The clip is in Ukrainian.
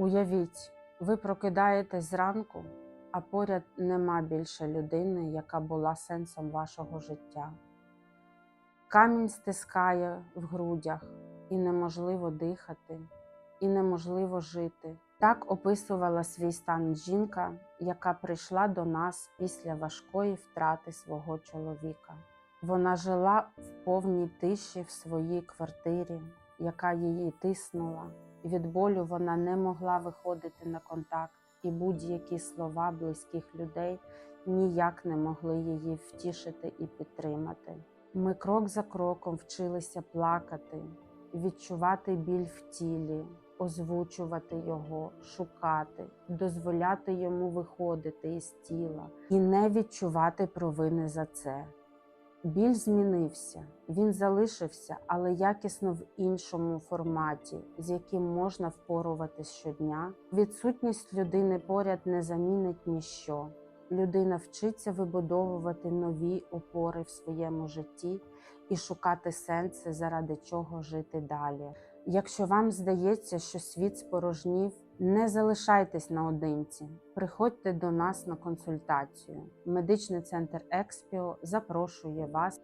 Уявіть, ви прокидаєтесь зранку, а поряд нема більше людини, яка була сенсом вашого життя. Камінь стискає в грудях, і неможливо дихати, і неможливо жити. Так описувала свій стан жінка, яка прийшла до нас після важкої втрати свого чоловіка. Вона жила в повній тиші в своїй квартирі, яка її тиснула. Від болю вона не могла виходити на контакт, і будь-які слова близьких людей ніяк не могли її втішити і підтримати. Ми крок за кроком вчилися плакати, відчувати біль в тілі, озвучувати його, шукати, дозволяти йому виходити із тіла і не відчувати провини за це. Біль змінився, він залишився, але якісно в іншому форматі, з яким можна впоруватись щодня. Відсутність людини поряд не замінить ніщо. Людина вчиться вибудовувати нові опори в своєму житті і шукати сенси, заради чого жити далі. Якщо вам здається, що світ спорожнів, не залишайтесь наодинці. Приходьте до нас на консультацію. Медичний центр Експіо запрошує вас